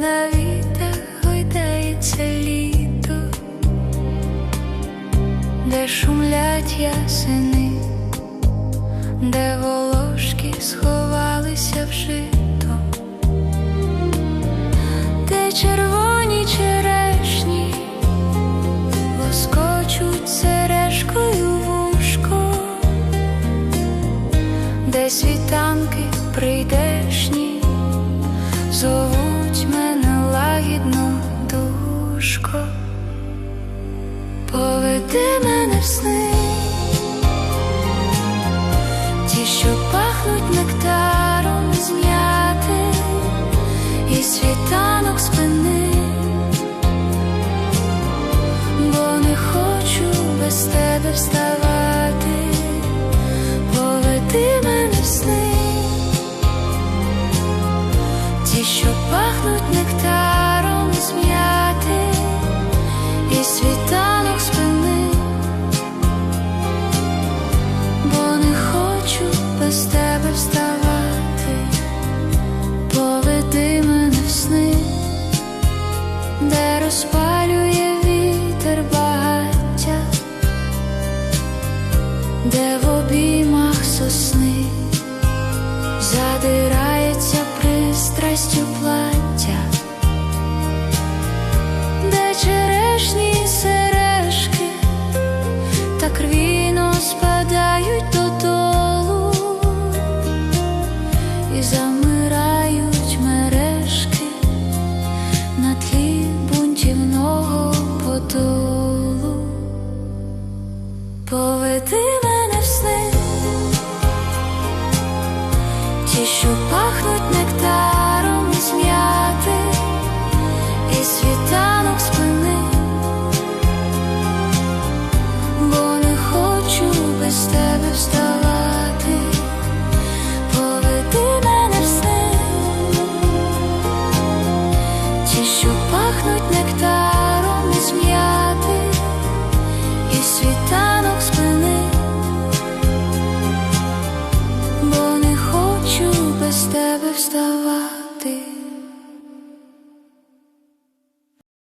на вітах гойдається літо, де шумлять ясени, де волошки сховалися в де червоні черешні лоскочуть сережкою вушко, де світанки прийдешні зовуть душко. Поведи мене в сни, ті, що пахнуть нектаром з м'яти і світанок спини, бо не хочу без тебе вставати, поведи мене в сни, ті, що пахнуть нектаром пристрастю плаття де черешні сережки так рвіно спадають додолу і замирають мережки на тлі бунтівного подолу. Поведи мене в сни, що пахнуть нектаром пахнуть нектаром із м'яти і світанок спини, бо не хочу без тебе вставати.